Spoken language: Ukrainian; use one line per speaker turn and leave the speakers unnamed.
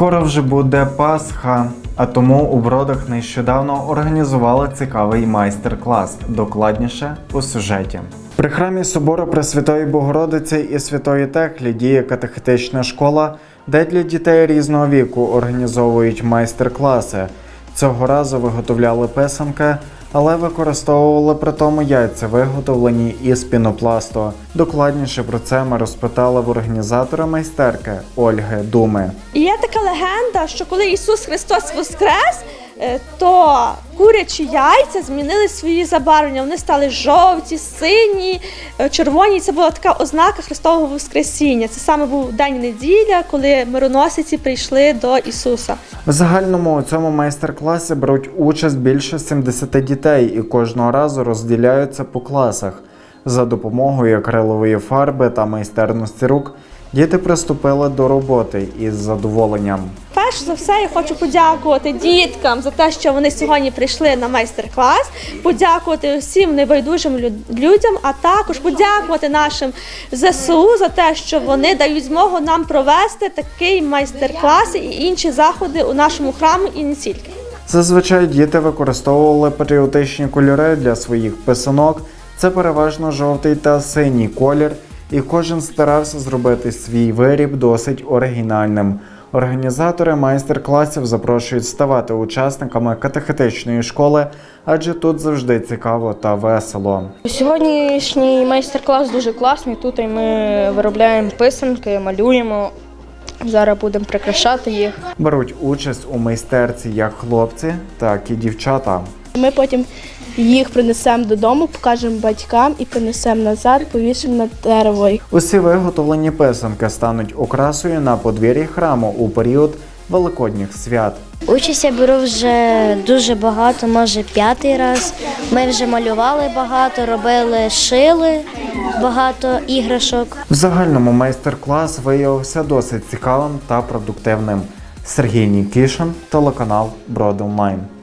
Скоро вже буде Пасха, а тому у бродах нещодавно організували цікавий майстер-клас. Докладніше у сюжеті. При храмі собору Пресвятої Богородиці і Святої Теклі діє катехетична школа, де для дітей різного віку організовують майстер-класи. Цього разу виготовляли писанки, але використовували при тому яйця, виготовлені із пінопласту. Докладніше про це ми розпитали в організатора майстерки Ольги Думи.
Є така легенда, що коли Ісус Христос воскрес, то курячі яйця змінили свої забарвлення. Вони стали жовті, сині, е, червоні. Це була така ознака Христового Воскресіння. Це саме був день неділя, коли мироносиці прийшли до Ісуса.
В загальному у цьому майстер-класі беруть участь більше 70 дітей і кожного разу розділяються по класах. За допомогою акрилової фарби та майстерності рук діти приступили до роботи із задоволенням.
Перш за все, я хочу подякувати діткам за те, що вони сьогодні прийшли на майстер-клас, подякувати усім небайдужим лю- людям, а також подякувати нашим ЗСУ за те, що вони дають змогу нам провести такий майстер-клас і інші заходи у нашому храмі і не тільки.
Зазвичай діти використовували патріотичні кольори для своїх писанок. Це переважно жовтий та синій колір, і кожен старався зробити свій виріб досить оригінальним. Організатори майстер-класів запрошують ставати учасниками катехетичної школи, адже тут завжди цікаво та весело.
Сьогоднішній майстер-клас дуже класний. Тут ми виробляємо писанки, малюємо. Зараз будемо прикрашати їх.
Беруть участь у майстерці як хлопці, так і дівчата.
Ми потім їх принесемо додому, покажемо батькам і принесемо назад, повісимо на дерево.
Усі виготовлені писанки стануть окрасою на подвір'ї храму у період великодніх свят.
Участь я беру вже дуже багато, може п'ятий раз. Ми вже малювали багато, робили, шили багато іграшок.
В загальному майстер-клас виявився досить цікавим та продуктивним. Сергій Нікішин, телеканал Брод Онлайн.